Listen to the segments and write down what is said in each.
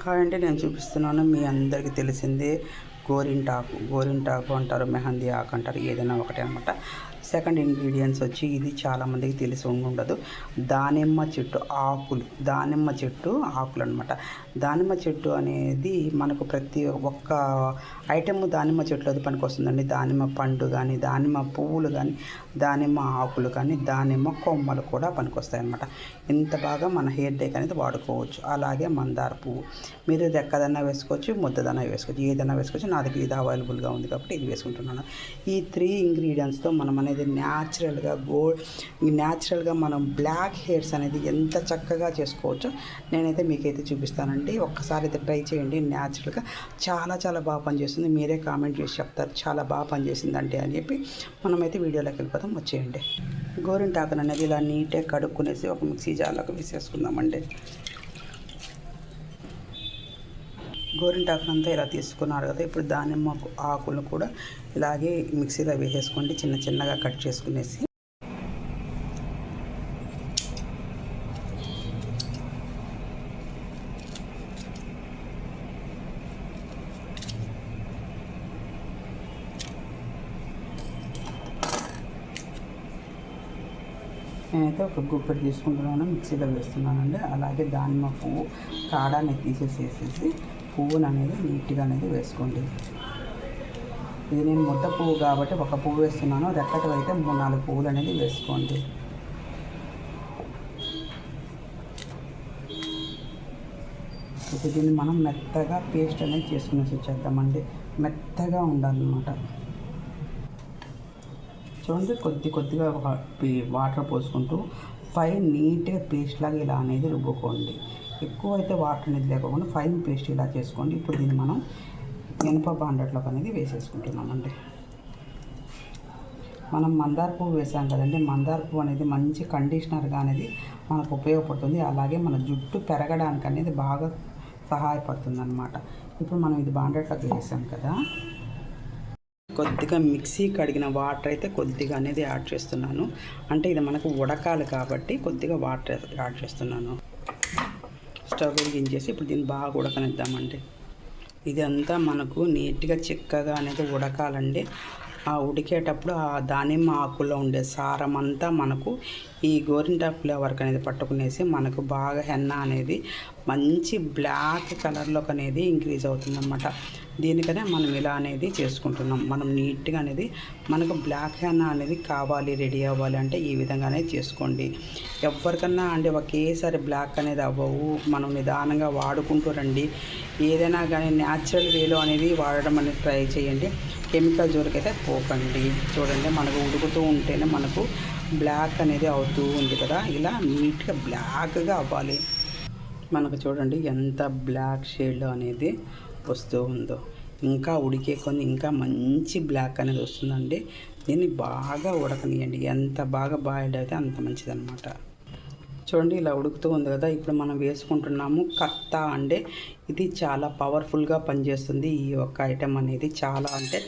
Hi అంటే నేను చూపిస్తున్నాను మీ అందరికీ తెలిసిందే గోరింటాకు. గోరింటాకు అంటారు మెహందీ ఆకు అంటారు ఏదైనా ఒకటే అనమాట సెకండ్ ఇంగ్రీడియంట్స్ వచ్చి ఇది చాలామందికి తెలిసి ఉండదు. దానిమ్మ చెట్టు ఆకులు దానిమ్మ చెట్టు ఆకులు అనమాట దానిమ్మ చెట్టు అనేది మనకు ప్రతి ఒక్క ఐటెము దానిమ్మ చెట్లు అది పనికి వస్తుందండి. దానిమ్మ పండు కానీ దానిమ్మ పువ్వులు కానీ దానిమ్మ ఆకులు కానీ దానిమ్మ కొమ్మలు కూడా పనికొస్తాయి అనమాట ఇంత బాగా మన హెయిర్ డేక్ అనేది వాడుకోవచ్చు. అలాగే మందార పువ్వు. మీరు రెక్కదన్నా వేసుకోవచ్చు ముద్దదన్నా వేసుకోవచ్చు ఏదైనా వేసుకోవచ్చు. నా దగ్గర ఇది అవైలబుల్గా ఉంది కాబట్టి ఇది వేసుకుంటున్నాను. ఈ త్రీ ఇంగ్రీడియంట్స్తో మనం అనేది న్యాచురల్గా గోల్డ్ న్యాచురల్గా మనం బ్లాక్ హెయిర్స్ అనేది ఎంత చక్కగా చేసుకోవచ్చో నేనైతే మీకైతే చూపిస్తానండి. ఒక్కసారి అయితే ట్రై చేయండి న్యాచురల్గా చాలా చాలా బాగా పనిచేస్తుంది. మీరే కామెంట్ చేసి చెప్తారు చాలా బాగా పనిచేసిందండి అని చెప్పి మనమైతే వీడియోలోకి వెళ్ళిపోతాం వచ్చేయండి. గోరింటాకును అనేది ఇలా నీట్గా కడుక్కునేసి ఒక మిక్సీ జార్లోకి వేసేసుకుందామండి. గోరింటాకునంతా ఇలా తీసుకున్నారు కదా ఇప్పుడు దానిమ్మ ఆకులు కూడా ఇలాగే మిక్సీలో వేసేసుకోండి చిన్న చిన్నగా కట్ చేసుకునేసి. నేనైతే ఒక గుప్పెడు తీసుకుంటున్నాను మిక్సీలో వేస్తున్నానండి. అలాగే దానిమ్మ పువ్వు కాడాన్ని తీసేసేసేసి పువ్వును అనేది నీట్గా అనేది వేసుకోండి. ఇది నేను ముద్ద పువ్వు కాబట్టి ఒక పువ్వు వేస్తున్నాను. రెక్కటి అయితే మూడు నాలుగు పువ్వులు అనేది వేసుకోండి. ఇప్పుడు దీన్ని మనం మెత్తగా పేస్ట్ అనేది చేసుకునేసి వచ్చేద్దామండి. మెత్తగా ఉండాలన్నమాట. చూడండి కొద్ది కొద్దిగా వాటర్ పోసుకుంటూ ఫైన్ నీట్గా పేస్ట్ లాగా ఇలా అనేది రుబ్బుకోండి. ఎక్కువ అయితే వాటర్ అనేది లేకుండా ఫైన్ పేస్ట్ ఇలా చేసుకోండి. ఇప్పుడు దీన్ని మనం మినప బాండట్లోకి అనేది వేసేసుకుంటున్నామండి. మనం మందార పువ్వు వేసాం కదండి. మందార పువ్వు అనేది మంచి కండిషనర్గా అనేది మనకు ఉపయోగపడుతుంది. అలాగే మన జుట్టు పెరగడానికి అనేది బాగా సహాయపడుతుంది అనమాట ఇప్పుడు మనం ఇది బాండట్లోకి వేసాం కదా. కొద్దిగా మిక్సీ కడిగిన వాటర్ అయితే కొద్దిగా అనేది యాడ్ చేస్తున్నాను. అంటే ఇది మనకు ఉడకాలి కాబట్టి కొద్దిగా వాటర్ యాడ్ చేస్తున్నాను. స్టవ్ వెలిగించేసి ఇప్పుడు దీన్ని బాగా ఉడకనిద్దామండి. ఇదంతా మనకు నీట్గా చిక్కగా అనేది ఉడకాలండి. ఆ ఉడికేటప్పుడు ఆ దానిమ్మ ఆకుల్లో ఉండే సారం అంతా మనకు ఈ గోరింటా ఫ్లేవర్కి అనేది పట్టుకునేసి మనకు బాగా హెన్న అనేది మంచి బ్లాక్ కలర్లోకి అనేది ఇంక్రీజ్ అవుతుందన్నమాట. దీనికనే మనం ఇలా అనేది చేసుకుంటున్నాం. మనం నీట్గా అనేది మనకు బ్లాక్ హెన్న అనేది కావాలి రెడీ అవ్వాలి అంటే ఈ విధంగా అనేది చేసుకోండి. ఎవరికన్నా అంటే ఒకేసారి బ్లాక్ అనేది అవ్వవు. మనం నిదానంగా వాడుకుంటూ రండి. ఏదైనా కానీ న్యాచురల్ వేలో అనేది వాడడం అనేది ట్రై చేయండి. కెమికల్ జోలికైతే పోకండి. చూడండి మనకు ఉడుకుతూ ఉంటేనే మనకు బ్లాక్ అనేది అవుతూ ఉంది కదా. ఇలా నీట్గా బ్లాక్గా అవ్వాలి. మనకు చూడండి ఎంత బ్లాక్ షేడ్ అనేది వస్తూ ఉందో. ఇంకా ఉడికే కొన్ని ఇంకా మంచి బ్లాక్ అనేది వస్తుందండి. దీన్ని బాగా ఉడకనియండి ఎంత బాగా బాయిల్డ్ అయితే అంత మంచిదన్నమాట. చూడండి ఇలా ఉడుకుతూ ఉంది కదా. ఇప్పుడు మనం వేసుకుంటున్నాము కత్తా అంటే ఇది చాలా పవర్ఫుల్గా పనిచేస్తుంది. ఈ యొక్క ఐటెం అనేది చాలా అంటే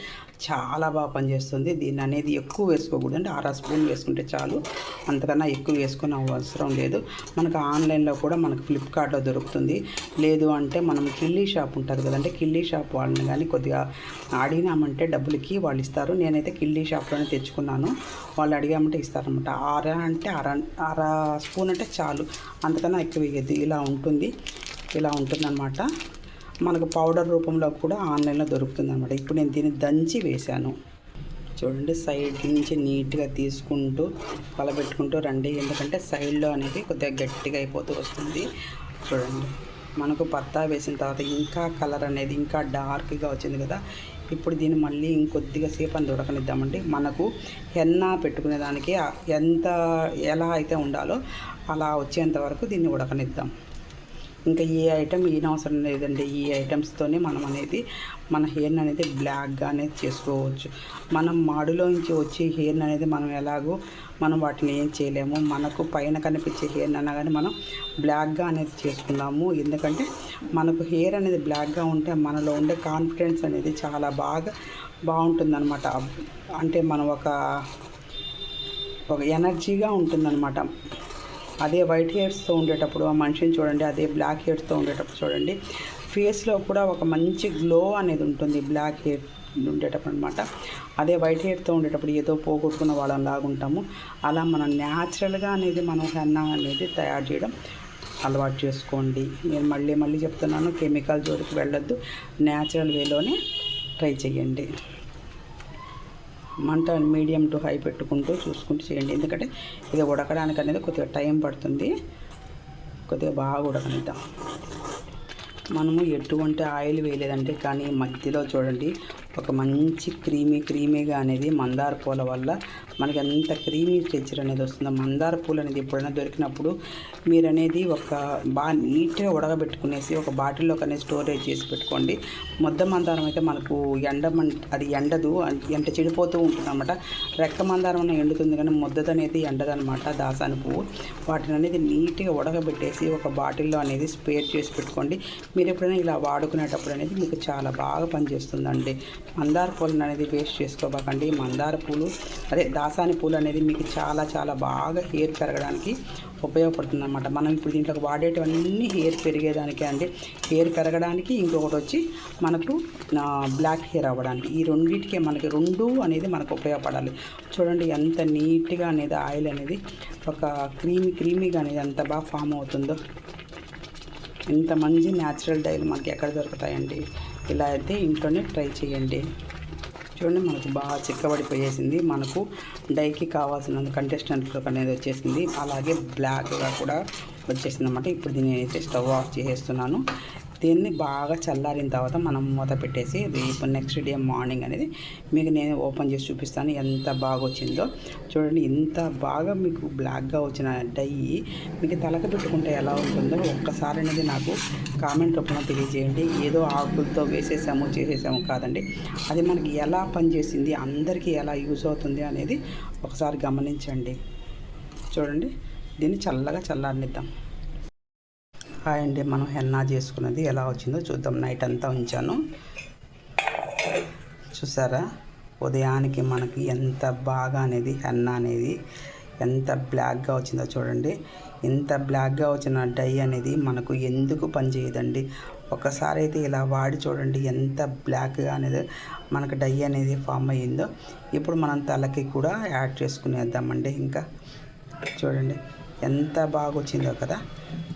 చాలా బాగా పనిచేస్తుంది. దీన్ని అనేది ఎక్కువ వేసుకోకూడదు అంటే అర స్పూన్ వేసుకుంటే చాలు. అంతకన్నా ఎక్కువ వేసుకునే అవసరం లేదు. మనకు ఆన్లైన్లో కూడా మనకు ఫ్లిప్కార్ట్లో దొరుకుతుంది. లేదు అంటే మనం కిల్లీ షాప్ ఉంటుంది కదంటే కిల్లీ షాప్ వాళ్ళని కానీ కొద్దిగా అడిగినామంటే డబ్బులకి వాళ్ళు ఇస్తారు. నేనైతే కిల్లీ షాప్లోనే తెచ్చుకున్నాను. వాళ్ళు అడిగామంటే ఇస్తారనమాట అర అంటే అర అర స్పూన్ అంటే చాలు. అంతకన్నా ఎక్కువ వేయద్దు ఇలా ఉంటుంది. ఇలా ఉంటుందన్నమాట. మనకు పౌడర్ రూపంలో కూడా ఆన్లైన్లో దొరుకుతుంది అనమాట ఇప్పుడు నేను దీన్ని దంచి వేశాను. చూడండి సైడ్ నుంచి నీట్గా తీసుకుంటూ కలబెట్టుకుంటూ రండి. ఎందుకంటే సైడ్లో అనేది కొద్దిగా గట్టిగా అయిపోతూ వస్తుంది. చూడండి. మనకు పత్తా వేసిన తర్వాత ఇంకా కలర్ అనేది ఇంకా డార్క్గా వచ్చింది కదా. ఇప్పుడు దీన్ని మళ్ళీ ఇంకొద్దిగా సేపు అని ఉడకనిద్దామండి మనకు ఎన్న పెట్టుకునే దానికి ఎంత ఎలా అయితే ఉండాలో అలా వచ్చేంత వరకు దీన్ని ఉడకనిద్దాం. ఇంకా ఏ ఐటెం ఏం అవసరం లేదండి. ఈ ఐటమ్స్తోనే మనం అనేది మన హెయిర్ అనేది బ్లాక్గా అనేది చేసుకోవచ్చు. మనం మాడులోంచి వచ్చే హెయిర్ అనేది మనం ఎలాగో మనం వాటిని ఏం చేయలేము. మనకు పైన కనిపించే హెయిర్ అన్నా కానీ మనం బ్లాక్గా అనేది చేసుకున్నాము ఎందుకంటే మనకు హెయిర్ అనేది బ్లాక్గా ఉంటే మనలో ఉండే కాన్ఫిడెన్స్ అనేది చాలా బాగా బాగుంటుందన్నమాట. అంటే మనం ఒక ఒక ఎనర్జీగా ఉంటుందన్నమాట. అదే వైట్ హెయిర్స్తో ఉండేటప్పుడు ఆ మనిషిని చూడండి అదే బ్లాక్ హెయిర్స్తో ఉండేటప్పుడు చూడండి. ఫేస్లో కూడా ఒక మంచి గ్లో అనేది ఉంటుంది బ్లాక్ హెయిర్ ఉండేటప్పుడు అనమాట అదే వైట్ హెయిర్తో ఉండేటప్పుడు ఏదో పోగొట్టుకున్న వాళ్ళం లాగా ఉంటాము. అలా మనం న్యాచురల్గా అనేది మనం హెన్నా అనేది తయారు చేయడం అలవాటు చేసుకోండి. నేను మళ్ళీ మళ్ళీ చెప్తున్నాను కెమికల్ జోలికి వెళ్ళొద్దు. న్యాచురల్ వేలోనే ట్రై చేయండి. మంట మీడియం టు హై పెట్టుకుంటూ చూసుకుంటూ చేయండి. ఎందుకంటే ఇది ఉడకడానికి అనేది కొద్దిగా టైం పడుతుంది. కొద్దిగా బాగా ఉడకనిద్దాం. మనము ఎటువంటి ఆయిల్ వేయలేదంటే కానీ మధ్యలో చూడండి. ఒక మంచి క్రీమీ క్రీమీగా అనేది మందార పూల వల్ల మనకి ఎంత క్రీమీ టెక్చర్ అనేది వస్తుందో మందార పూలు అనేది ఎప్పుడైనా దొరికినప్పుడు మీరు అనేది ఒక బాగా నీట్గా ఉడకబెట్టుకునేసి ఒక బాటిల్లో కానీ స్టోరేజ్ చేసి పెట్టుకోండి. మొద్ద మందారం అయితే మనకు ఎండ అది ఎండదు ఎండ చెడిపోతూ ఉంటుంది అనమాట రెక్క మందారం అన్న ఎండుతుంది కానీ ముద్దదనేది ఎండదనమాట దాసాని పువ్వు. వాటిని అనేది నీట్గా ఉడకబెట్టేసి ఒక బాటిల్లో అనేది స్పేర్ చేసి పెట్టుకోండి. మీరు ఎప్పుడైనా ఇలా వాడుకునేటప్పుడు అనేది మీకు చాలా బాగా పనిచేస్తుందండి. మందార పూలను అనేది వేస్ట్ చేసుకోబాకండి. మందార పూలు అదే దాసాని పూలు అనేది మీకు చాలా చాలా బాగా హెయిర్ పెరగడానికి ఉపయోగపడుతుంది అనమాట మనం ఇప్పుడు దీంట్లోకి వాడేటివన్నీ హెయిర్ పెరిగేదానికే అండి. హెయిర్ పెరగడానికి ఇంకొకటి వచ్చి మనకు బ్లాక్ హెయిర్ అవ్వడానికి. ఈ రెండింటికే మనకి రెండు అనేది మనకు ఉపయోగపడాలి. చూడండి ఎంత నీట్గా అనేది ఆయిల్ అనేది ఒక క్రీమీ క్రీమీగా అనేది ఎంత బాగా ఫామ్ అవుతుందో. ఇంత మంచి న్యాచురల్ డైలు మనకి ఎక్కడ దొరుకుతాయండి? ఇలా అయితే ఇంట్లోనే ట్రై చేయండి. చూడండి మనకు బాగా చిక్కబడిపోయేసింది. మనకు డైకి కావాల్సిన కంటెస్టెంట్ అనేది వచ్చేసింది. అలాగే బ్లాక్గా కూడా వచ్చేసింది అనమాట ఇప్పుడు దీన్ని అయితే స్టవ్ ఆఫ్ చేసేస్తున్నాను. దీన్ని బాగా చల్లారిన తర్వాత మనం మూత పెట్టేసి రేపు నెక్స్ట్ డే మార్నింగ్ అనేది మీకు నేను ఓపెన్ చేసి చూపిస్తాను ఎంత బాగా వచ్చిందో. చూడండి ఎంత బాగా మీకు బ్లాక్గా వచ్చిన డై మీకు తలక పెట్టుకుంటే ఎలా ఉంటుందో ఒక్కసారి అనేది నాకు కామెంట్ రూపంలో తెలియజేయండి. ఏదో ఆకులతో వేసేసాము చేసేసాము కాదండి. అది మనకి ఎలా పనిచేసింది అందరికీ ఎలా యూజ్ అవుతుంది అనేది ఒకసారి గమనించండి. చూడండి దీన్ని చల్లగా చల్లారనిద్దాం. హాయ్ అండి మనం హెన్నా చేసుకున్నది ఎలా వచ్చిందో చూద్దాం. నైట్ అంతా ఉంచాను. చూసారా? ఉదయానికి మనకి ఎంత బాగా అనేది హెన్నా అనేది ఎంత బ్లాక్గా వచ్చిందో చూడండి. ఎంత బ్లాక్గా వచ్చిన డై అనేది మనకు ఎందుకు పనిచేయదండి ఒకసారి అయితే ఇలా వాడి చూడండి ఎంత బ్లాక్గా అనేది మనకు డై అనేది ఫామ్ అయ్యిందో. ఇప్పుడు మనం తలకి కూడా యాడ్ చేసుకునేద్దామండి ఇంకా. చూడండి. ఎంత బాగా వచ్చిందో కదా.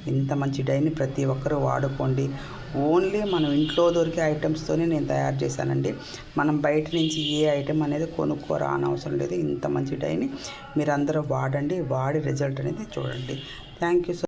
ఇంత మంచి డైని ప్రతి ఒక్కరూ వాడుకోండి. ఓన్లీ మనం ఇంట్లో దొరికే ఐటమ్స్తోనే నేను తయారు చేశానండి. మనం బయట నుంచి ఏ ఐటెం అనేది కొనుక్కోరా అనవసరం లేదు. ఇంత మంచి డైని మీరందరూ వాడండి. వాడి రిజల్ట్ అనేది చూడండి. Thank you sir